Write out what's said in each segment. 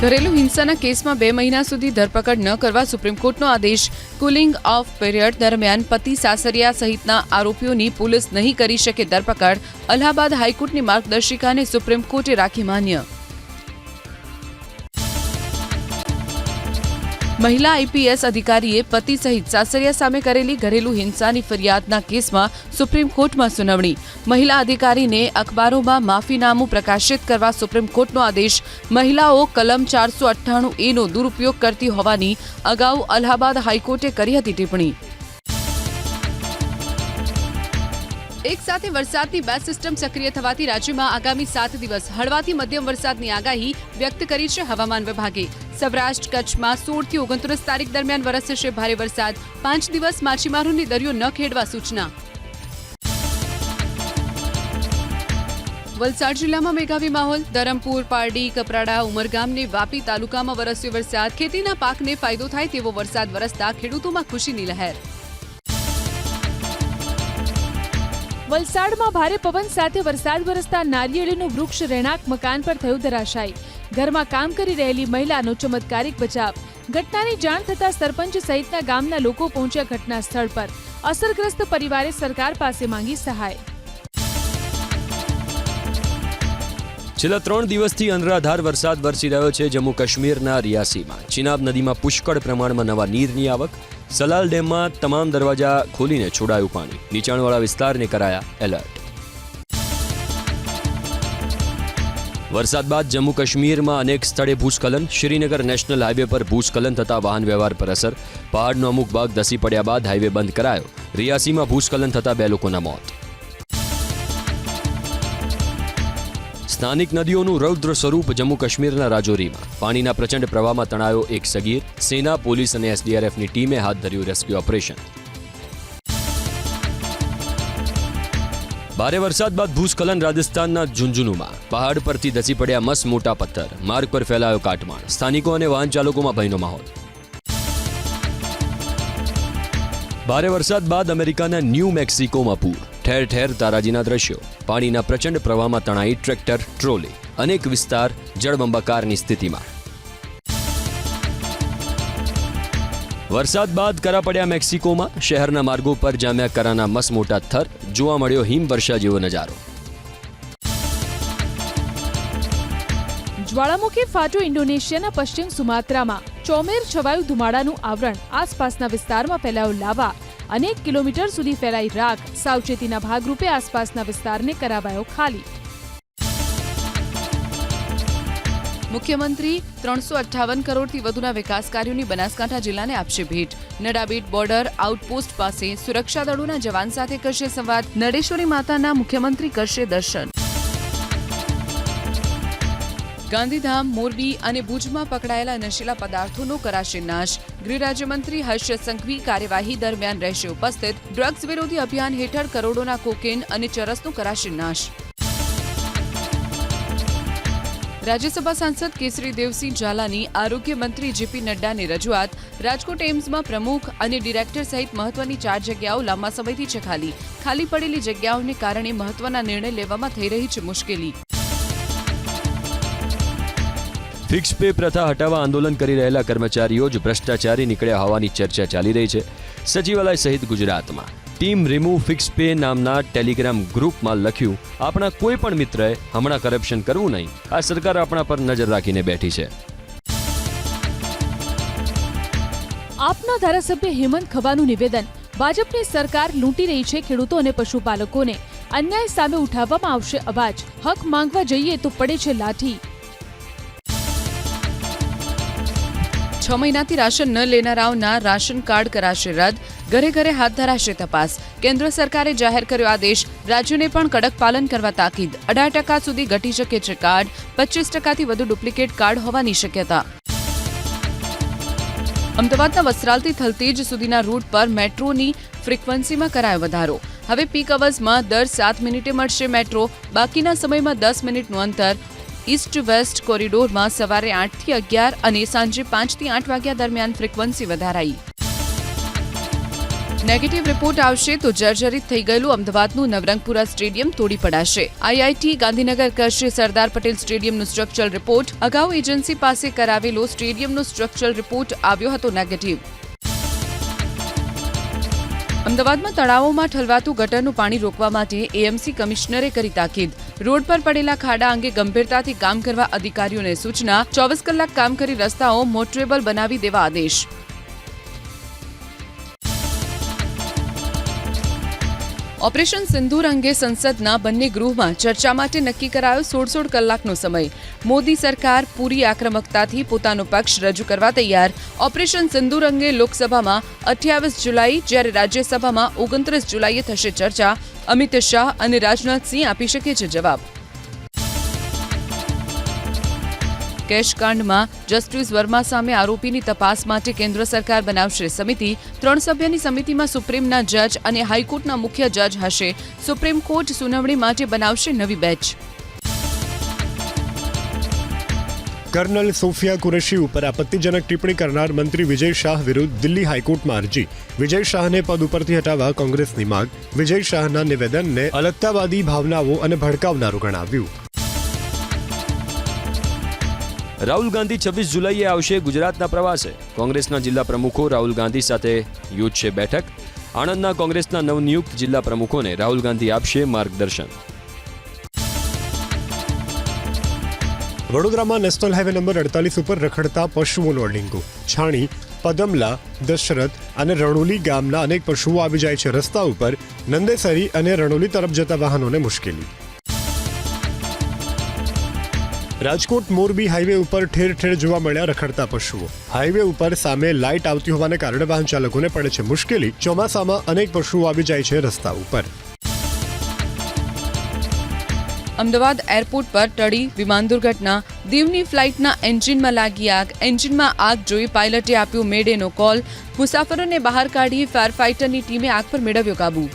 ઘરેલુ હિંસાના કેસમાં બે મહિના સુધી ધરપકડ ન કરવા સુપ્રીમ કોર્ટનો આદેશ. કુલિંગ ઓફ પીરિયડ દરમિયાન પતિ સાસરિયા સહિતના આરોપીઓની પોલીસ નહીં કરી શકે ધરપકડ. અલ્હાબાદ હાઈકોર્ટની માર્ગદર્શિકાને સુપ્રીમ કોર્ટે રાખી માન્ય. મહિલા આઈપીએસ અધિકારીએ પતિ સહિત સાસરિયા સામે કરેલી ઘરેલુ હિંસાની ફરિયાદના કેસમાં સુપ્રીમ કોર્ટમાં સુનાવણી. મહિલા અધિકારીને અખબારોમાં માફીનામું પ્રકાશિત કરવા સુપ્રીમ કોર્ટનો આદેશ. મહિલાઓ કલમ ચારસો અઠ્ઠાણું એનો દુરુપયોગ કરતી હોવાની અગાઉ અલ્હાબાદ હાઈકોર્ટે કરી હતી ટિપ્પણી. એક સાથે વરસાદની બે સિસ્ટમ સક્રિય થવાથી રાજ્યમાં આગામી સાત દિવસ હળવાથી મધ્યમ વરસાદની આગાહી વ્યક્ત કરી છે હવામાન વિભાગે. સૌરાષ્ટ્ર, કચ્છમાં સોળથી ઓગણત્રીસ તારીખ દરમિયાન વરસશે ભારે વરસાદ. પાંચ દિવસ માછીમારોને દરિયો ન ખેડવા સૂચના. વલસાડ જિલ્લામાં મેઘાવી માહોલ. ધરમપુર, પારડી, કપરાડા, ઉમરગામને વાપી તાલુકામાં વરસ્યો વરસાદ. ખેતીના પાકને ફાયદો થાય તેવો વરસાદ વરસતા ખેડૂતોમાં ખુશીની લહેર. વલસાડમાં ભારે પવન સાથે વરસાદ વરસતા નારિયેળીનું વૃક્ષ રહેણાંક મકાન પર થયું ધરાશાયી. ઘરમાં કામ કરી રહેલી મહિલાનો ચમત્કારિક બચાવ. ઘટનાની જાણ થતાં સરપંચ સહિતના ગામના લોકો પહોંચ્યા ઘટના સ્થળ પર. અસરગ્રસ્ત પરિવારે સરકાર પાસે માંગી સહાય. છેલ્લા ત્રણ દિવસથી અનરાધાર વરસાદ વરસી રહ્યો છે જમ્મુ કાશ્મીરના રિયાસીમાં. ચિનાબ નદીમાં પુષ્કળ પ્રમાણમાં નવા નીરની આવક સલાલ ડેમમાં તમામ દરવાજા ખોલીને છોડાયું પાણી. નીચાણવાળા વિસ્તારને કરાયા એલર્ટ. વરસાદ બાદ જમ્મુ કાશ્મીરમાં અનેક સ્થળે ભૂસ્ખલન. શ્રીનગર નેશનલ હાઈવે પર ભૂસ્ખલન થતા વાહન વ્યવહાર પર અસર. પહાડનો અમુક ભાગ ધસી પડ્યા બાદ હાઈવે બંધ કરાયો. રિયાસીમાં ભૂસ્ખલન થતા બે લોકોના મોત. સ્થાનિક નદીઓનું રૌદ્ર સ્વરૂપ જમ્મુ કાશ્મીરના રાજૌરીમાં. પાણીના પ્રચંડ પ્રવાહમાં તણાયો એક સગીર, સેના, પોલીસ અને એસડીઆરએફની ટીમે હાથ ધર્યું રેસ્ક્યુ ઓપરેશન. ભારે વરસાદ બાદ ભૂસ્ખલન રાજસ્થાનના ઝુંઝુનુમાં. પહાડ પરથી ધસી પડ્યા મસ મોટા પથ્થર. માર્ગ પર ફેલાયો કાટમાળ. સ્થાનિકો અને વાહન ચાલકોમાં ભયનો માહોલ. ભારે વરસાદ બાદ અમેરિકાના ન્યૂ મેક્સિકોમાં પૂર. ઠેર ઠેર તારાજીના દ્રશ્યો. પાણીના પ્રચંડ પ્રવાહમાં તણાઈ ટ્રેક્ટર, ટ્રોલી, અનેક વિસ્તાર જળબંબાકારની સ્થિતિમાં. વરસાદ બાદ કરા પડ્યા મેક્સિકોમાં, શહેરના માર્ગો પર જામ્યા કરાના મસમોટા થર, જોવા મળ્યો હિમવર્ષા જેવો નજારો. જ્વાળામુખી ફાટો ઇન્ડોનેશિયાના પશ્ચિમ સુમાત્રામાં. ચોમેર છવાયું ધુમાડાનું આવરણ આસપાસના વિસ્તારમાં ફેલાયો લાવા. અનેક કિલોમીટર સુધી ફેલાઈ રાખ. સાવચેતીના ભાગરૂપે આસપાસના વિસ્તારને કરાવાયો ખાલી. મુખ્યમંત્રી ત્રણસો અઠ્ઠાવન કરોડથી વધુના વિકાસ કાર્યોની બનાસકાંઠા જિલ્લાને આપશે ભેટ. નડાબીટ બોર્ડર આઉટપોસ્ટ પાસે સુરક્ષા દળોના જવાન સાથે કરશે સંવાદ. નડેશ્વરી માતાના મુખ્યમંત્રી કરશે દર્શન. ગાંધીધામ, મોરબી અને ભુજમાં પકડાયેલા નશીલા પદાર્થોનો કરાશે નાશ. ગૃહ હર્ષ સંઘવી કાર્યવાહી દરમિયાન રહેશે ઉપસ્થિત. ડ્રગ્સ વિરોધી અભિયાન હેઠળ કરોડોના કોકેન અને ચરસનો કરાશે નાશ. રાજ્યસભા સાંસદ કેસરી દેવસિંહ ઝાલાની આરોગ્ય મંત્રી જેપી નડ્ડાની રજૂઆત. રાજકોટ એમ્સમાં પ્રમુખ અને ડિરેક્ટર સહિત મહત્વની ચાર જગ્યાઓ લાંબા સમયથી છે ખાલી. ખાલી પડેલી જગ્યાઓને કારણે મહત્વના નિર્ણય લેવામાં થઈ રહી છે મુશ્કેલી. ફિક્સ પે પ્રથા હટાવવા આંદોલન કરી રહેલા કર્મચારીઓ જ ભ્રષ્ટાચારી નીકળ્યા હોવાની ચર્ચા ચાલી રહી છે સચિવાલય સહિત ગુજરાતમાં. ટીમ રિમૂવ ફિક્સ પે નામના ટેલિગ્રામ ગ્રુપમાં લખ્યું, આપણા કોઈ પણ મિત્રએ હમણાં કરપ્શન કરવું નહીં. આ સરકાર આપણા પર નજર રાખીને બેઠી છે. આપના ધારાસભ્ય હેમંત ખવાનું નિવેદન, ભાજપની સરકાર લૂંટી રહી છે ખેડૂતો અને પશુપાલકોને. અન્યાય સામે ઉઠાવવામાં આવશે અવાજ. હક માંગવા જઈએ તો પડે છે લાઠી. છ મહિનાથી રાશન ન લેનારાઓના રાશન કાર્ડ કરાશે રદ. ઘરે ઘરે હાથ ધરાશે તપાસ. કેન્દ્ર સરકારે જાહેર કર્યો આદેશ. રાજ્યોને પણ કડક પાલન કરવા તાકીદ. અઢાર ટકા સુધી ઘટી શકે છે કાર્ડ. પચીસ ટકાથી વધુ ડુપ્લિકેટ કાર્ડ હોવાની શક્યતા. અમદાવાદના વસ્ત્રાલથી થલતેજ સુધીના રૂટ પર મેટ્રોની ફ્રીક્વન્સીમાં કરાયો વધારો. હવે પીક અવર્સમાં દર સાત મિનિટે મળશે મેટ્રો. બાકીના સમયમાં દસ મિનિટનું અંતર. ઈસ્ટ વેસ્ટ કોરિડોરમાં સવારે આઠથી અગિયાર અને સાંજે પાંચથી આઠ વાગ્યા દરમિયાન ફ્રીક્વન્સી વધારાઈ. નેગેટિવ રિપોર્ટ આવશે તો જર્જરિત થઈ ગયેલું અમદાવાદનું નવરંગપુરા સ્ટેડિયમ તોડી પડાશે. આઈઆઈટી ગાંધીનગર કરશે સરદાર પટેલ સ્ટેડિયમનું સ્ટ્રક્ચરલ રિપોર્ટ અગાઉ એજન્સી પાસે કરાવેલો સ્ટેડિયમનો સ્ટ્રક્ચરલ રિપોર્ટ આવ્યો હતો નેગેટિવ અમદાવાદમાં તળાવોમાં ઠલવાતું ગટરનું પાણી રોકવા માટે એએમસી કમિશનરે કરી તાકીદ. રોડ પર પડેલા ખાડા અંગે ગંભીરતાથી કામ કરવા અધિકારીઓને સૂચના, ચોવીસ કલાક કામ કરી રસ્તાઓ મોટરેબલ બનાવી દેવા આદેશ. ઓપરેશન સિંદૂર અંગે સંસદના બંને ગૃહમાં ચર્ચા માટે નક્કી કરાયો સોળ સોળ કલાકનો સમય. મોદી સરકાર પૂરી આક્રમકતાથી પોતાનો પક્ષ રજૂ કરવા તૈયાર. ઓપરેશન સિંદૂર અંગે લોકસભામાં અઠ્યાવીસ જુલાઈ જ્યારે રાજ્યસભામાં ઓગણત્રીસ જુલાઈએ થશે ચર્ચા. અમિત શાહ અને રાજનાથસિંહ આપી શકે છે જવાબ. કેશકાંડમાં જસ્ટિસ વર્મા સામે આરોપીની તપાસ માટે કેન્દ્ર સરકાર બનાવશે. સમિતિ ત્રણ સભ્યની સમિતિમાં સુપ્રીમના જજ અને હાઈકોર્ટના મુખ્ય જજ હશે. સુપ્રીમ કોર્ટ સુનાવણી માટે બનાવશે નવી બેચ. કર્નલ સોફિયા કુરેશી ઉપર આપત્તિજનક ટિપ્પણી કરનાર મંત્રી વિજય શાહ વિરુદ્ધ દિલ્હી હાઈકોર્ટમાં અરજી. વિજય શાહને પદ ઉપરથી હટાવવા કોંગ્રેસની માંગ. વિજય શાહના નિવેદનને અલગતાવાદી ભાવનાઓ અને ભડકાવનારું ગણાવ્યું. રાહુલ ગાંધી છવ્વીસ જુલાઈએ આવશે ગુજરાતના પ્રવાસે. કોંગ્રેસના જિલ્લા પ્રમુખો રાહુલ ગાંધી સાથે યોજશે બેઠક. આણંદના કોંગ્રેસના નવનિયુક્ત જિલ્લા પ્રમુખોને રાહુલ ગાંધી આપશે માર્ગદર્શન. વડોદરામાં નેશનલ હાઈવે નંબર અડતાલીસ ઉપર રખડતા પશુઓનો ડેન્ગુ છાણી, પદમલા, દશરથ અને રણોલી ગામના અનેક પશુઓ આવી જાય છે. રસ્તા ઉપર નંદેસરી અને રણોલી તરફ જતા વાહનોને મુશ્કેલી. રાજકોટ મોરબી હાઈવે ઉપર ઠેર ઠેર જોવા મળ્યા રખડતા પશુઓ. હાઈવે ઉપર સામે લાઇટ આવતી હોવાને કારણે વાહન ચાલકોને પડે છે મુશ્કેલી. ચોમાસામાં અનેક પશુઓ આવી જાય છે રસ્તા ઉપર. અમદાવાદ એરપોર્ટ પર ટળી વિમાન દુર્ઘટના. દીવની ફ્લાઇટના એન્જિનમાં લાગી આગ. એન્જિનમાં આગ જોઈ પાયલટે આપ્યો મેડેનો કોલ. મુસાફરોને બહાર કાઢી ફાયર ફાઇટરની ટીમે આગ પર મેળવ્યો કાબુ.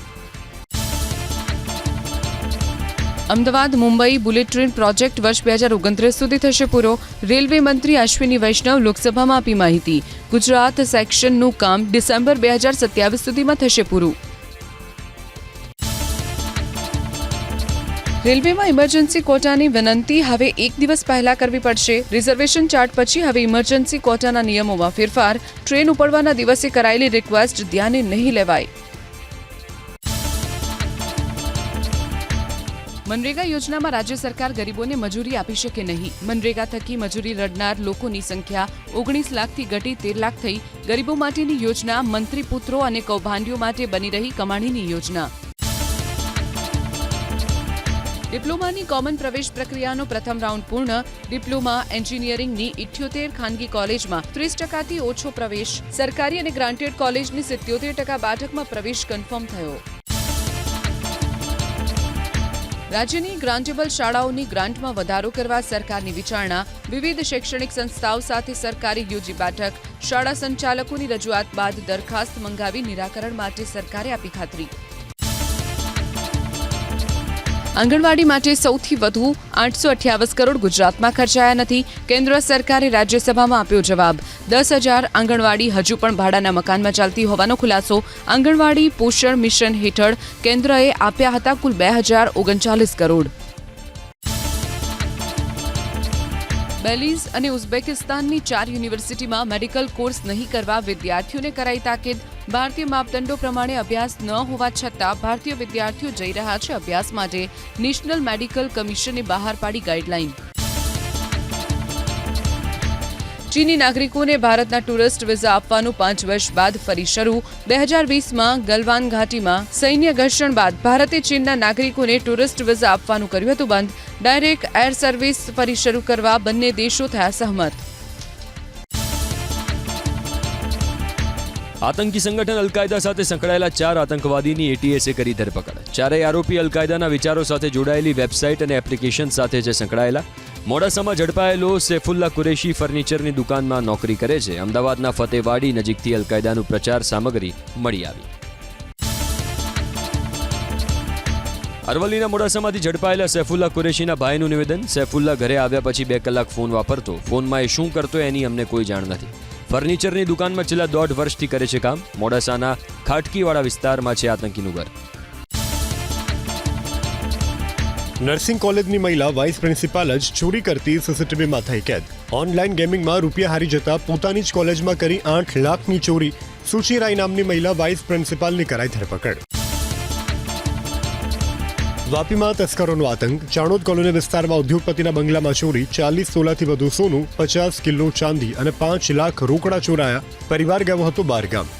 Ahmedabad, Mumbai bullet train project વર્ષ બે હજાર ઓગણત્રીસ સુધી થશે પૂરો. રેલવે મંત્રી અશ્વિની વૈષ્ણવ લોકસભામાં આપી માહિતી. ગુજરાત સેક્શનનું કામ ડિસેમ્બર બે હજાર સત્યાવીસ સુધીમાં થશે પૂરું. રેલવેમાં ઇમરજન્સી કોટાની વિનંતી હવે એક દિવસ પહેલા કરવી પડશે. રિઝર્વેશન ચાર્ટ પછી હવે ઇમરજન્સી કોટાના નિયમોમાં ફેરફાર. ટ્રેન ઉપડવાના દિવસે કરાયેલી રિક્વેસ્ટ ધ્યાને નહીં લેવાય. મનરેગા યોજનામાં રાજ્ય સરકાર ગરીબોને મજૂરી આપી શકે નહીં. મનરેગા થકી મજૂરી લડનાર લોકોની સંખ્યા ઓગણીસ લાખથી ઘટી તેર લાખ થઈ ગરીબો માટેની યોજના, મંત્રી પુત્રો અને કૌભાંડીઓ માટે બની રહી કમાણીની યોજના. ડિપ્લોમાની કોમન પ્રવેશ પ્રક્રિયાનો પ્રથમ રાઉન્ડ પૂર્ણ. ડિપ્લોમા એન્જિનિયરિંગની ઇઠ્યોતેર ખાનગી કોલેજમાં ત્રીસ ટકાથી ઓછો પ્રવેશ. સરકારી અને ગ્રાન્ટેડ કોલેજની સિત્યોતેર ટકા બેઠકમાં પ્રવેશ કન્ફર્મ થયો. રાજ્યની ગ્રાન્ટેબલ શાળાઓની ગ્રાન્ટમાં વધારો કરવા સરકારની વિચારણા, વિવિધ શૈક્ષણિક સંસ્થાઓ સાથે સરકારી યોજી બેઠક, શાળા સંચાલકોની રજૂઆત બાદ દરખાસ્ત મંગાવી નિરાકરણ માટે સરકારે આપી ખાતરી. આંગણવાડી માટે સૌથી વધુ આઠસો અઠ્યાવીસ કરોડ ગુજરાતમાં ખર્ચાયા નથી. કેન્દ્ર સરકારે રાજ્યસભામાં આપ્યો જવાબ. દસ હજાર આંગણવાડી હજુ પણ ભાડાના મકાનમાં ચાલતી હોવાનો ખુલાસો આંગણવાડી પોષણ મિશન હેઠળ કેન્દ્રએ આપ્યા હતા કુલ બે હજાર ઓગણચાલીસ કરોડ. બેલીઝ અને ઉઝબેકિસ્તાનની ચાર યુનિવર્સિટીમાં મેડિકલ કોર્સ નહીં કરવા વિદ્યાર્થીઓને કરાઈ તાકીદ. ભારતીય માપદંડો પ્રમાણે અભ્યાસ ન હોવા છતાં ભારતીય વિદ્યાર્થીઓ જઈ રહ્યા છે અભ્યાસ માટે. નેશનલ મેડિકલ કમિશને બહાર પાડી ગાઈડલાઈન ચીની નાગરિકોને ભારતના ટુરિસ્ટ વિઝા આપવાનું પાંચ વર્ષ બાદ ફરી શરૂ. બે હજાર વીસમાં ગલવાન ઘાટીમાં સૈન્ય ઘર્ષણ બાદ ભારતે ચીનના નાગરિકોને ટુરિસ્ટ વિઝા આપવાનું કર્યું હતું બંધ. ડાયરેક્ટ એર સર્વિસ ફરી શરૂ કરવા બંને દેશો થયા સહમત. આતંકી સંગઠન અલકાયદા સાથે સંકળાયેલા ચાર આતંકવાદીની એટીએસે કરી ધરપકડ. ચારેય આરોપી અલકાયદાના વિચારો સાથે જોડાયેલી વેબસાઇટ અને એપ્લિકેશન સાથે છે સંકળાયેલા. મોડાસામાં ઝડપાયેલો સૈફુલ્લા કુરેશી ફર્નિચરની દુકાનમાં નોકરી કરે છે. અમદાવાદના ફતેવાડી નજીકથી અલકાયદાનું પ્રચાર સામગ્રી મળી આવી. અરવલ્લીના મોડાસામાંથી ઝડપાયેલા સૈફુલ્લા કુરેશીના ભાઈનું નિવેદન. સૈફુલ્લા ઘરે આવ્યા પછી બે કલાક ફોન વાપરતો. ફોનમાં એ શું કરતો એની અમને કોઈ જાણ નથી. ફર્નિચરની દુકાનમાં છેલ્લા દોઢ વર્ષથી કરે છે કામ. મોડાસાના ખાટકીવાળા વિસ્તારમાં છે આતંકીનું ઘર. નર્સિંગ કોલેજની મહિલા વાઇસ પ્રિન્સિપાલ જ ચોરી કરતી સીસીટીવીમાં થઈ કેદ. ઓનલાઈન ગેમિંગમાં રૂપિયા હારી જતા પોતાની જ કોલેજમાં કરી આઠ લાખની ચોરી. સુચિ રાય નામની મહિલા વાઇસ પ્રિન્સિપાલની કરાઈ ધરપકડ. વાપીમાં તસ્કરોનો આતંક. ચાણોદ કોલોની વિસ્તારમાં ઉદ્યોગપતિના બંગલામાં ચોરી, ચાલીસ તોલાથી વધુ સોનું, પચાસ કિલો ચાંદી અને પાંચ લાખ રોકડા ચોરાયા. પરિવાર ગયો હતો બારગામ.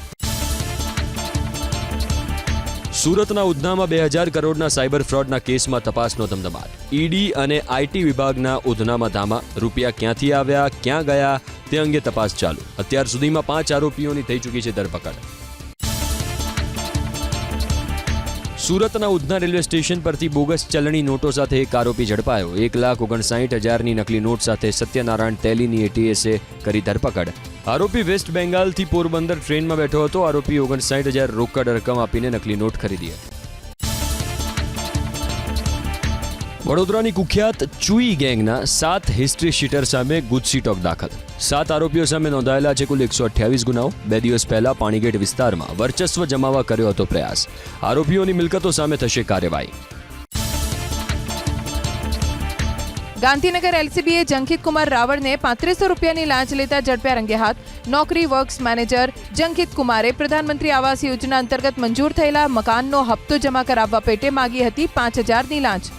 સુરતના ઉધનામાં બે હજાર કરોડના સાયબર ફ્રોડના કેસમાં તપાસનો ધમધમાટ. ઈડી અને આઈટી વિભાગના ઉધનામાં ધામા. રૂપિયા ક્યાંથી આવ્યા, ક્યાં ગયા, તે અંગે તપાસ ચાલુ. અત્યાર સુધીમાં પાંચ આરોપીઓની થઈ ચૂકી છે ધરપકડ. સુરતના ઉધના રેલવે સ્ટેશન પરથી બોગસ ચલણી નોટો સાથે એક આરોપી ઝડપાયો. એક લાખ ઓગણસાઠ હજારની નકલી નોટ સાથે સત્યનારાયણ તેલીની એટીએસે કરી ધરપકડ. આરોપી વેસ્ટ બેંગાલથી પોરબંદર ટ્રેનમાં બેઠો હતો. આરોપી ઓગણસાઠ હજાર રોકડ રકમ આપીને નકલી નોટ ખરીદી હતી. વડોદરાની કુખ્યાત ચુઈ ગેંગના સાત હિસ્ટ્રી શીટર સામે ગુજસીટોક દાખલ. સાત આરોપીઓ સામે નોંધાયેલા છે કુલ એકસો અઠ્યાવીસ ગુનાઓ. બે દિવસ પહેલા પાણીગેટ વિસ્તારમાં વર્ચસ્વ જમાવવા કર્યો હતો પ્રયાસ. આરોપીઓની મિલકતો સામે થશે કાર્યવાહી. ગાંધીનગર એલસીબીએ જંકિત રાવળને પાંત્રીસો રૂપિયાની લાંચ લેતા ઝડપ્યા રંગે હાથ. નોકરી વર્ક્સ મેનેજર જંકિત કુમારે પ્રધાનમંત્રી આવાસ યોજના અંતર્ગત મંજૂર થયેલા મકાનનો હપ્તો જમા કરાવવા પેટે માગી હતી પાંચ હજારની લાંચ.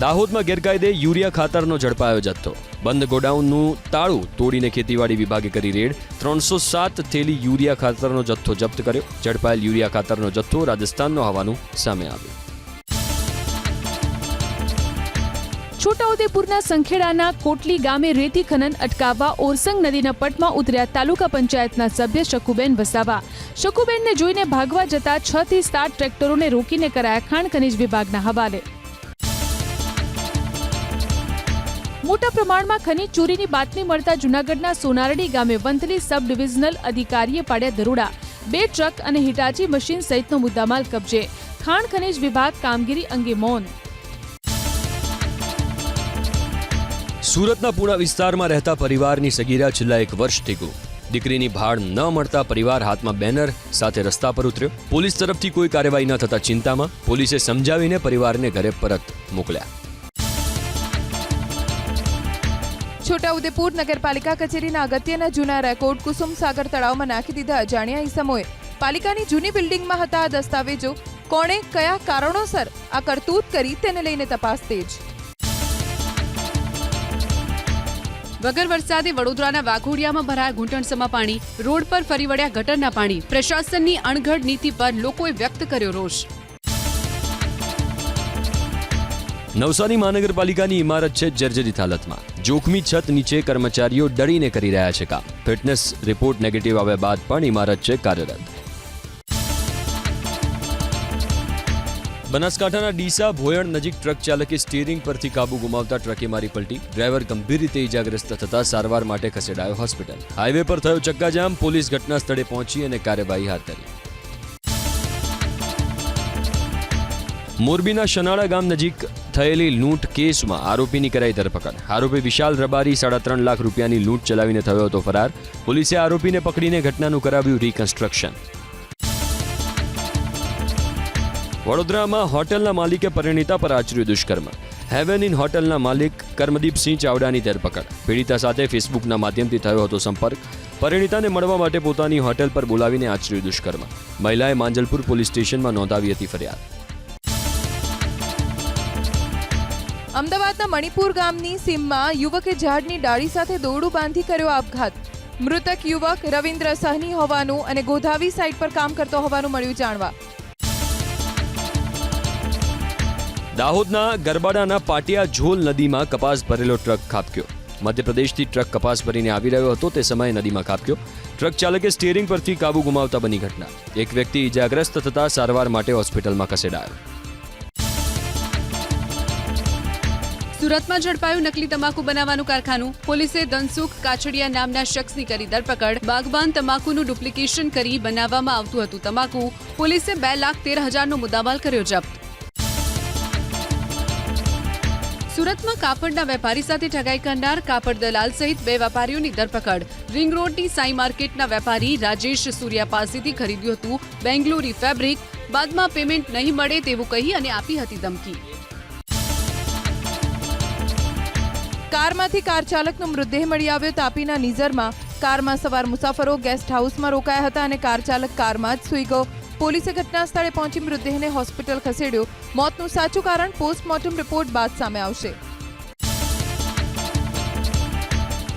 દાહોદમાં ગેરકાયદે યુરિયા ખાતરનો ઝડપાયો જથ્થો. બંધ ગોડાઉનનું તાળું તોડીને ખેતીવાડી વિભાગે કરી રેડ. ત્રણસો સાત થેલી યુરિયા ખાતરનો જથ્થો જપ્ત કર્યો. ઝડપાયેલ યુરિયા ખાતરનો જથ્થો રાજસ્થાનનો હોવાનું સામે આવ્યું. છોટાઉદેપુરના સંખેડાના કોટલી ગામે રેતી ખનન અટકાવવા ઓરસંગ નદીના પટમાં ઉતર્યા તાલુકા પંચાયતના સભ્ય શકુબેન વસાવા. શકુબેનને જોઈને ભાગવા જતા છ થી સાત ટ્રેક્ટરોને રોકીને કરાયા ખાણ ખનીજ વિભાગના હવાલે. મોટા પ્રમાણમાં ખનીજ ચોરીની બાતમી મળતા જૂનાગઢના સોનારડી ગામે વંથલી સબ ડિવિઝનલ અધિકારીએ પાડ્યા દરોડા. બે ટ્રક અને હિટાચી મશીન સહિતનો મુદ્દામાલ કબજે. ખાણ ખનીજ વિભાગ કામગીરી અંગે મૌન. સુરતના પૂણા વિસ્તારમાં રહેતા પરિવારની સગીરા છેલ્લા એક વર્ષથી ગુમ દીકરીની ભાળ ન મળતા પરિવાર હાથમાં બેનર સાથે રસ્તા પર ઉતર્યો. પોલીસ તરફથી કોઈ કાર્યવાહી ન થતા ચિંતામાં પોલીસે સમજાવીને પરિવારને ઘરે પરત મોકલ્યા. છોટાઉદેપુર નગરપાલિકા કચેરીના અગત્યના જૂના રેકોર્ડ કુસુમ સાગર તળાવમાં નાખી દીધા અજાણ્યા ઈસમોએ. પાલિકાની જૂની બિલ્ડિંગમાં હતા દસ્તાવેજો. કોણે કયા કારણોસર આ કરતૂત કરી તેને લઈને તપાસ તેજ. વગર વરસાદે વડોદરાના વાઘોડિયામાં ભરાયા ઘૂંટણસમાં પાણી, રોડ પર ફરી વળ્યા ગટરના પાણી. પ્રશાસનની અણઘડ નીતિ પર લોકોએ વ્યક્ત કર્યો રોષ. નવસારી મહાનગરપાલિકાની ઇમારત છે જર્જરિત હાલતમાં. જોખમી છત નીચે કર્મચારીઓ ડરીને કરી રહ્યા છે કામ. ફિટનેસ રિપોર્ટ નેગેટિવ આવ્યા બાદ પણ ઇમારત છે કાર્યરત. બનાસકાંઠાના ડીસા ભોયણ નજીક ટ્રક ચાલકે સ્ટીરિંગ પરથી કાબુ ગુમાવતા ટ્રકે મારી પલટી. ડ્રાઈવર ગંભીર રીતે ઇજાગ્રસ્ત થતા સારવાર માટે ખસેડાયો હોસ્પિટલ. હાઈવે પર થયો ચક્કાજામ, પોલીસ ઘટના સ્થળે પહોંચી અને કાર્યવાહી હાથ ધરી. મોરબીના શનાળા ગામ નજીક થયેલી લૂંટ કેસમાં આરોપીની કરાઈ ધરપકડ. આરોપી વિશાલ રબારી સાડા ત્રણ લાખ રૂપિયાની લૂંટ ચલાવીને થયો હતો ફરાર. પોલીસે આરોપીને પકડીને ઘટનાનું કરાવ્યું રિકન્સ્ટ્રક્શન વડોદરામાં હોટલના માલિકે પરિણીતા પર આચર્યું દુષ્કર્મ. હેવન ઇન હોટલના માલિક કર્મદીપસિંહ ચાવડાની ધરપકડ. પીડિતા સાથે ફેસબુકના માધ્યમથી થયો હતો સંપર્ક. પરિણીતાને મળવા માટે પોતાની હોટેલ પર બોલાવીને આચર્યું દુષ્કર્મ. મહિલાએ માંજલપુર પોલીસ સ્ટેશનમાં નોંધાવી હતી ફરિયાદ. અમદાવાદના મણિપુર ગામની સીમમાં યુવકે ઝાડની ડાળી સાથે દોરડું બાંધી કર્યો આપઘાત. મૃતક યુવક રવિન્દ્ર સહની હોવાનું અને ગોધાવી સાઇટ પર કામ કરતો હોવાનું મળ્યું જાણવા. દાહોદના ગરબાડાના પાટિયા ઝોલ નદીમાં કપાસ ભરેલો ટ્રક ખાબક્યો. મધ્યપ્રદેશથી ટ્રક કપાસ ભરીને આવી રહ્યો હતો તે સમયે નદીમાં ખાબક્યો. ટ્રક ચાલકે સ્ટીયરિંગ પરથી કાબુ ગુમાવતા બની ઘટના. એક વ્યક્તિ ઇજાગ્રસ્ત થતા સારવાર માટે હોસ્પિટલમાં ખસેડાયો. સુરતમાં ઝડપાયું નકલી તમાકુ બનાવવાનું કારખાનું. પોલીસે ધનસુખ કાછડિયા નામના શખ્સની કરી ધરપકડ. બાગબાન તમાકુનું ડુપ્લિકેશન કરી બનાવવામાં આવતું હતું તમાકુ. પોલીસે બે લાખ તેર હજારનો મુદ્દામાલ કર્યો જપ્ત. સુરતમાં કાપડના વેપારી સાથે ઠગાઈ કરનાર કાપડ દલાલ સહિત બે વેપારીઓની ધરપકડ. રિંગ રોડની સાઈ માર્કેટના વેપારી રાજેશ સૂર્યા પાસેથી ખરીદ્યું હતું બેંગ્લોરી ફેબ્રિક. બાદમાં પેમેન્ટ નહીં મળે તેવું કહી અને આપી હતી ધમકી. કારમાંથી કાર ચાલકનો મૃતદેહ મળી આવ્યો તાપીના નીઝરમાં. કારમાં સવાર મુસાફરો ગેસ્ટ હાઉસમાં રોકાયા હતા અને કાર ચાલક કારમાં જ સૂઈ ગયો. પોલીસે ઘટના સ્થળે પહોંચી મૃતદેહને હોસ્પિટલ ખસેડ્યો. મોતનું સાચું કારણ પોસ્ટમોર્ટમ રિપોર્ટ બાદ સામે આવશે.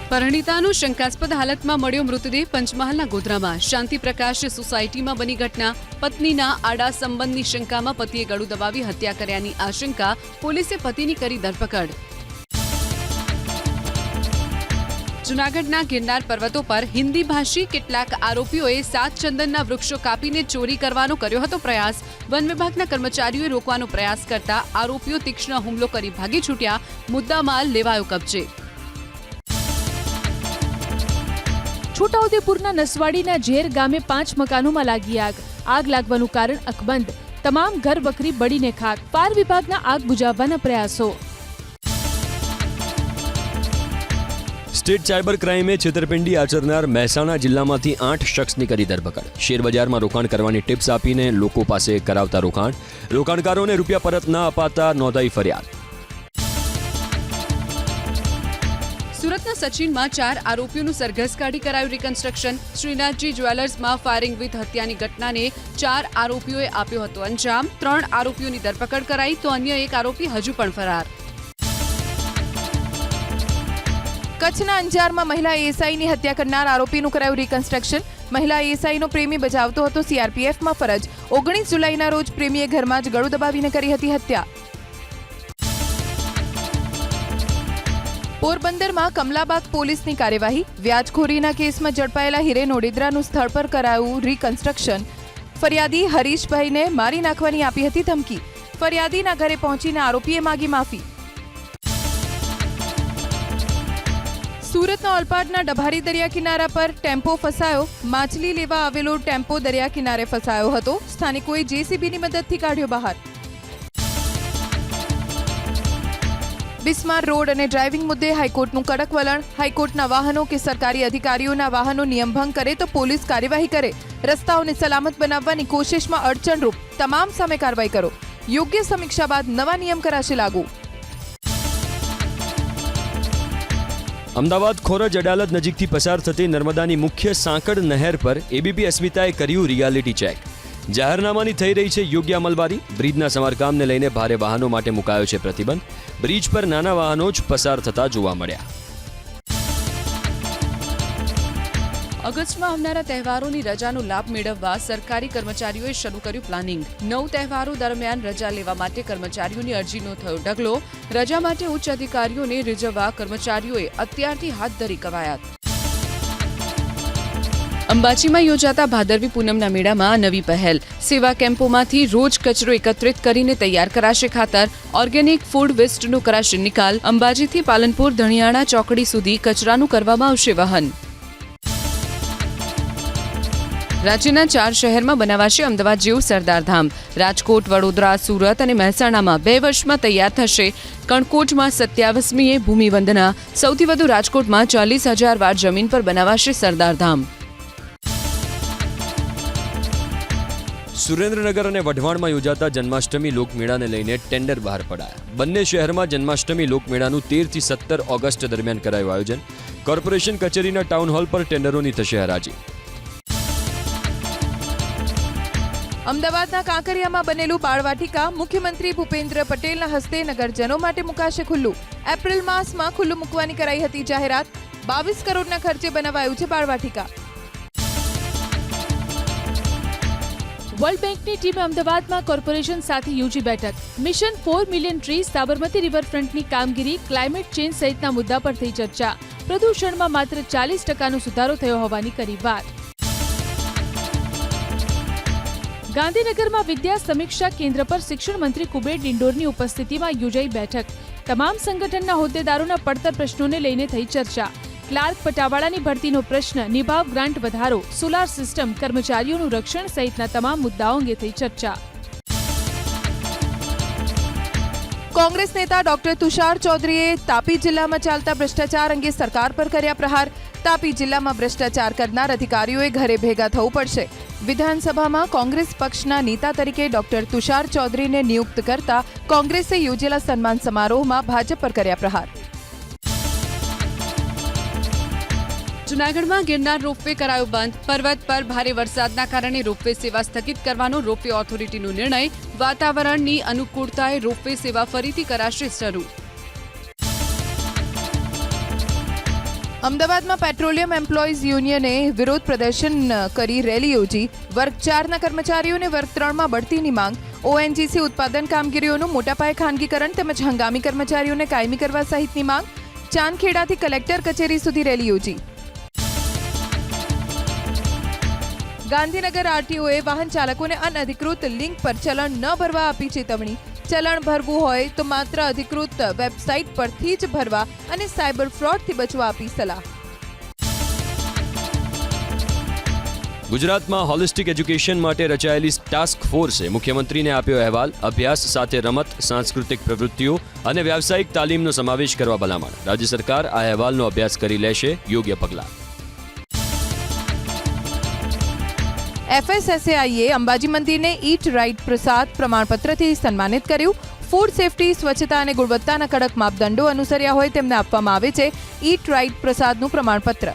પરણિતાનો શંકાસ્પદ હાલતમાં મળ્યો મૃતદેહ પંચમહાલના ગોધરામાં. શાંતિ પ્રકાશ સોસાયટીમાં બની ઘટના. પત્નીના આડા સંબંધની શંકામાં પતિએ ગળું દબાવી હત્યા કર્યાની આશંકા પોલીસે પતિની કરી ધરપકડ. જૂનાગઢના ગિરનાર પર્વતો પર હિન્દી ભાષી કેટલાક આરોપીઓએ સાત ચંદનના વૃક્ષો કાપીને ચોરી કરવાનો કર્યો હતો પ્રયાસ. વન વિભાગના કર્મચારીઓએ રોકવાનો પ્રયાસ કરતા આરોપીઓ તીક્ષ્ણ હુમલો કરી ભાગી છૂટ્યા, મુદ્દામાલ લેવાયો કબજે. છોટાઉદેપુરના નસવાડીના ઝેર ગામે પાંચ મકાનોમાં લાગી આગ. આગ લાગવાનું કારણ અકબંધ. તમામ ઘર બકરી બળીને ખાક પાર વિભાગના આગ બુઝાવવાના પ્રયાસો. સ્ટેટ સાયબર ક્રાઇમે છેતરપિંડી આચરનાર મહેસાણા જિલ્લામાંથી આઠ શખ્સની કરી ધરપકડ. શેરબજારમાં રોકાણ કરવાની ટિપ્સ આપીને લોકો પાસે કરાવતા રોકાણ. રોકાણકારોને રૂપિયા પરત ન અપાતા નોંધાઈ ફરિયાદ. સુરતના સચિનમાં ચાર આરોપીઓનું સરઘસ કાઢી કરાયું રિકન્સ્ટ્રક્શન શ્રીનાથજી જ્વેલર્સમાં ફાયરિંગ વિથ હત્યાની ઘટનાને ચાર આરોપીઓએ આપ્યો હતો અંજામ. ત્રણ આરોપીઓની ધરપકડ કરાઈ, તો અન્ય એક આરોપી હજુ પણ ફરાર. કચ્છના અંજારમાં મહિલા એએસઆઈની હત્યા કરનાર આરોપીનું કરાયું રિકન્સ્ટ્રક્શન મહિલા એએસઆઈનો પ્રેમી બજાવતો હતો સીઆરપીએફમાં ફરજ. ઓગણીસ જુલાઈના રોજ પ્રેમીએ ઘરમાં જ ગળું દબાવીને કરી હતી હત્યા. પોરબંદરમાં કમલાબાગ પોલીસની કાર્યવાહી. વ્યાજખોરીના કેસમાં ઝડપાયેલા હિરેન ઓડેદરાનું સ્થળ પર કરાયું રિકન્સ્ટ્રક્શન ફરિયાદી હરીશભાઈને મારી નાખવાની આપી હતી ધમકી. ફરિયાદીના ઘરે પહોંચીને આરોપીએ માગી માફી. સુરતના ઓલપાડના ડભારી દરિયા કિનારા પર ટેમ્પો ફસાયો. માછલી લેવા આવેલો ટેમ્પો દરિયા કિનારે ફસાયો હતો. સ્થાનિકોએ જેસીબીની મદદથી કાઢ્યો બહાર. બિસ્માર રોડ અને ડ્રાઇવિંગ મુદ્દે હાઈકોર્ટનું કડક વલણ. હાઈકોર્ટના વાહનો કે સરકારી અધિકારીઓના વાહનો નિયમભંગ કરે તો પોલીસ કાર્યવાહી કરે. રસ્તાઓને સલામત બનાવવાની કોશિશમાં અડચણરૂપ. તમામ સામે કાર્યવાહી કરો. યોગ્ય સમીક્ષા બાદ નવા નિયમ કરાશે લાગુ. અમદાવાદ ખોરજ અડાલત નજીકથી પસાર થતી નર્મદાની મુખ્ય સાંકળ નહેર પર એબીપી અસ્મિતાએ કર્યું રિયાલિટી ચેક જાહેરનામાની થઈ રહી છે યોગ્ય અમલવારી. બ્રિજના સમારકામને લઈને ભારે વાહનો માટે મુકાયો છે પ્રતિબંધ. બ્રિજ પર નાના વાહનો જ પસાર થતા જોવા મળ્યા. ઓગસ્ટમાં આવનારા તહેવારોની રજાનો લાભ મેળવવા સરકારી કર્મચારીઓએ શરૂ કર્યું પ્લાનિંગ. નવ તહેવારો દરમિયાન રજા લેવા માટે કર્મચારીઓની અરજીનો થયો ઢગલો. રજા માટે ઉચ્ચ અધિકારીઓને રીઝવવા કર્મચારીઓએ અત્યારથી હાથ ધરી કવાયત. અંબાજીમાં યોજાતા ભાદરવી પૂનમના મેળામાં નવી પહેલ. સેવા કેમ્પોમાંથી રોજ કચરો એકત્રિત કરીને તૈયાર કરાશે ખાતર. ઓર્ગેનિક ફૂડ વેસ્ટનો કરાશે નિકાલ. અંબાજીથી પાલનપુર, ધણિયાણા ચોકડી સુધી કચરાનું કરવામાં આવશે વહન. રાજ્યના ચાર શહેરમાં બનાવાશે અમદાવાદ જેવું સરદારધામ રાજકોટ, વડોદરા, સુરત અને મહેસાણામાં બે વર્ષમાં તૈયાર થશે કણકોટમાં સત્યાવીસમીએ ભૂમિવંદના. સૌથી વધુ રાજકોટમાં ચાલીસ હજાર વાર જમીન પર બનાવાશે સરદારધામ સુરેન્દ્રનગર અને વઢવાણમાં યોજાતા જન્માષ્ટમી લોકમેળાને લઈને ટેન્ડર બહાર પડાયા. બંને શહેરમાં જન્માષ્ટમી લોકમેળાનું તેરથી સત્તર ઓગસ્ટ દરમિયાન કરાયું આયોજન. કોર્પોરેશન કચેરીના ટાઉન હોલ પર ટેન્ડરોની થશે હરાજી. અમદાવાદના કાંકરિયામાં બનેલું બાળવાટિકા મુખ્યમંત્રી ભૂપેન્દ્ર પટેલના હસ્તે નગરજનો માટે મુકાશે ખુલ્લું. એપ્રિલ માસમાં ખુલ્લું મૂકવાની કરાઈ હતી જાહેરાત. બાવીસ કરોડના ખર્ચે બનાવાયું છે બાળવાટિકા. વર્લ્ડ બેંકની ટીમે અમદાવાદમાં કોર્પોરેશન સાથે યોજી બેઠક. Mission four million tree Sabarmati રિવરફ્રન્ટની કામગીરી ક્લાઇમેટ ચેન્જ સહિતના મુદ્દા પર થઈ ચર્ચા. પ્રદૂષણમાં માત્ર ચાલીસ ટકાનો સુધારો થયો હોવાની કરી વાત. ગાંધીનગરમાં વિદ્યા સમીક્ષા કેન્દ્ર પર શિક્ષણ મંત્રી કુબેર ડિંડોરની ઉપસ્થિતિમાં યોજાઈ બેઠક. તમામ સંગઠનના હોદ્દેદારોના પડતર પ્રશ્નોને લઈને થઈ ચર્ચા. ક્લાર્ક પટાવાળાની ભરતીનો પ્રશ્ન, નિભાવ ગ્રાન્ટ વધારો, સોલાર સિસ્ટમ, કર્મચારીઓનું રક્ષણ સહિતના તમામ મુદ્દાઓ અંગે થઈ ચર્ચા. કોંગ્રેસ નેતા ડોક્ટર તુષાર ચૌધરીએ તાપી જિલ્લામાં ચાલતા ભ્રષ્ટાચાર અંગે સરકાર પર કર્યા પ્રહાર. તાપી જિલ્લામાં ભ્રષ્ટાચાર કરનાર અધિકારીઓએ ઘરે ભેગા થવું પડશે. વિધાનસભામાં કોંગ્રેસ પક્ષના નેતા તરીકે ડોક્ટર તુષાર ચૌધરીને નિયુક્ત કરતા કોંગ્રેસે યોજેલા સન્માન સમારોહમાં ભાજપ પર કર્યા પ્રહાર. જૂનાગઢમાં ગિરનાર રોપવે કરાયો બંધ. પર્વત પર ભારે વરસાદના કારણે રોપવે સેવા સ્થગિત કરવાનો રોપવે ઓથોરિટીનો નિર્ણય. વાતાવરણની અનુકૂળતાએ રોપવે સેવા ફરીથી કરાશે શરૂ. અમદાવાદમાં પેટ્રોલિયમ એમ્પ્લોઈઝ યુનિયને વિરોધ પ્રદર્શન કરી રેલી યોજી. વર્ગ ચારના કર્મચારીઓને વર્ગ ત્રણમાં બઢતીની માંગ. ઓએનજીસી ઉત્પાદન કામગીરીઓનું મોટાપાયે ખાનગીકરણ તેમજ હંગામી કર્મચારીઓને કાયમી કરવા સહિતની માંગ. ચાંદખેડાથી કલેક્ટર કચેરી સુધી રેલી યોજી. ગાંધીનગર આરટીઓએ વાહન ચાલકોને અનધિકૃત લિંક પર ચલણ ન ભરવા આપી ચેતવણી. ચલણ ભરવું હોય તો માત્ર અધિકૃત વેબસાઇટ પરથી જ ભરવા અને સાયબર ફ્રોડથી બચવા આપી સલાહ. ગુજરાતમાં હોલિસ્ટિક એજ્યુકેશન માટે રચાયેલી ટાસ્ક ફોર્સે મુખ્યમંત્રીને આપ્યો અહેવાલ, અભ્યાસ સાથે રમત, સાંસ્કૃતિક પ્રવૃત્તિઓ અને વ્યાવસાયિક તાલીમનો સમાવેશ કરવા ભલામણ. રાજ્ય સરકાર આ અહેવાલનો અભ્યાસ કરી લેશે, યોગ્ય પગલાં. એફએસએસએઆઈએ અંબાજી મંદિરને ઈટ રાઇટ પ્રસાદ પ્રમાણપત્રથી સન્માનિત કર્યું. ફૂડ સેફટી, સ્વચ્છતા અને ગુણવત્તાના કડક માપદંડો અનુસર્યા હોય તેમને આપવામાં આવે છે ઈટ રાઇટ પ્રસાદનું પ્રમાણપત્ર.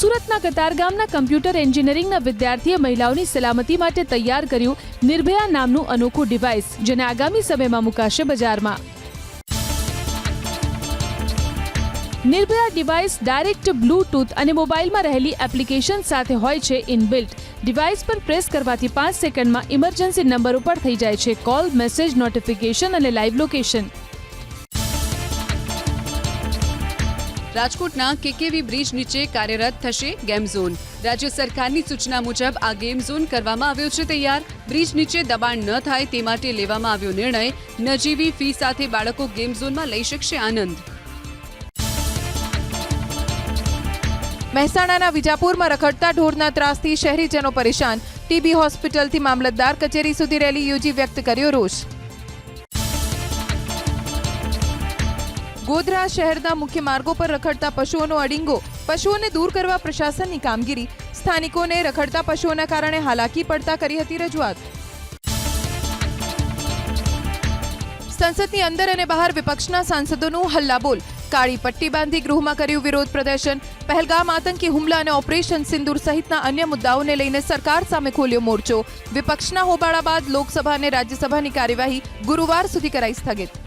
સુરતના કતારગામના કમ્પ્યુટર એન્જિનિયરિંગના વિદ્યાર્થીએ મહિલાઓની સલામતી માટે તૈયાર કર્યું નિર્ભયા નામનું અનોખું ડિવાઇસ, જેને આગામી સમયમાં મુકાશે બજારમાં. નિર્ભયા ડિવાઇસ ડાયરેક્ટ બ્લૂટૂથ અને મોબાઈલમાં રહેલી એપ્લિકેશન સાથે હોય છે ઇનબિલ્ટ ડિવાઇસ પર પ્રેસ કરવાથી પાંચ સેકન્ડમાં ઇમરજન્સી નંબર ઉપર થઈ જાય છે. કોલ મેસેજ નોટિફિકેશન અને લાઈવ લોકેશન રાજકોટના કેકેવી બ્રિજ નીચે કાર્યરત થશે ગેમ ઝોન. રાજ્ય સરકારની સૂચના મુજબ આ ગેમ ઝોન કરવામાં આવ્યો છે તૈયાર. બ્રિજ નીચે દબાણ ન થાય તે માટે લેવામાં આવ્યો નિર્ણય. નજીવી ફી સાથે બાળકો ગેમ ઝોનમાં લઈ શકશે આનંદ. મહેસાણાના વિજાપુરમાં રખડતા ઢોરના ત્રાસથી શહેરીજનો પરેશાન. ટીબી હોસ્પિટલથી મામલતદાર કચેરી સુધી રેલી યોજી વ્યક્ત કર્યો રોષ. ગોધરા શહેરના મુખ્ય માર્ગો પર રખડતા પશુઓનો અડીંગો. પશુઓને દૂર કરવા પ્રશાસનની કામગીરી. સ્થાનિકોને રખડતા પશુઓના કારણે હાલાકી પડતા કરી હતી રજૂઆત. સંસદની અંદર અને બહાર વિપક્ષના સાંસદોનું હલ્લાબોલ. કાળી પટ્ટી બાંધી ગૃહમાં કર્યું વિરોધ પ્રદર્શન. પહેલગામ આતંકી હુમલા અને ઓપરેશન સિંદૂર સહિતના અન્ય મુદ્દાઓને લઈને સરકાર સામે ખોલ્યો મોરચો. વિપક્ષના હોબાળા બાદ લોકસભા અને રાજ્યસભાની કાર્યવાહી ગુરુવાર સુધી કરાઈ સ્થગિત.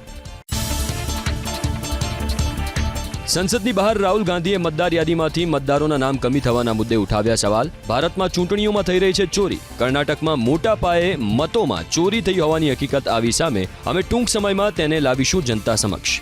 સંસદની બહાર રાહુલ ગાંધીએ મતદાર યાદીમાંથી મતદારોના નામ કમી થવાના મુદ્દે ઉઠાવ્યા સવાલ. ભારતમાં ચૂંટણીઓમાં થઈ રહી છે ચોરી. કર્ણાટકમાં મોટા પાયે મતોમાં ચોરી થઈ હોવાની હકીકત આવી સામે અમે ટૂંક સમયમાં તેને લાવીશું જનતા સમક્ષ.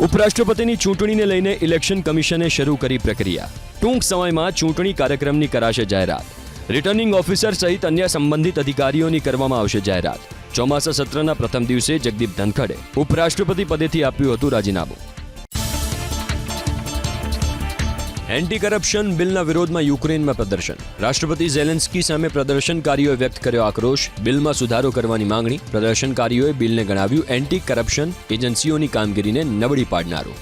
ઉપરાષ્ટ્રપતિની ચૂંટણીને લઈને ઇલેક્શન કમિશને શરૂ કરી પ્રક્રિયા. ટૂંક સમયમાં ચૂંટણી કાર્યક્રમની કરાશે જાહેરાત. રિટર્નિંગ ઓફિસર સહિત અન્ય સંબંધિત અધિકારીઓની કરવામાં આવશે જાહેરાત. ચોમાસા સત્રના પ્રથમ દિવસે જગદીપ ધનખડે ઉપરાષ્ટ્રપતિ પદેથી આપ્યું હતું રાજીનામું. એન્ટી કરપ્શન બિલના વિરોધમાં યુક્રેનમાં પ્રદર્શન. રાષ્ટ્રપતિ ઝેલેન્સ્કી સામે પ્રદર્શનકારીઓએ વ્યક્ત કર્યો આક્રોશ. બિલમાં સુધારો કરવાની માંગણી. પ્રદર્શનકારીઓએ બિલને ગણાવ્યું એન્ટી કરપ્શન એજન્સીઓની કામગીરીને નબળી પાડનારું.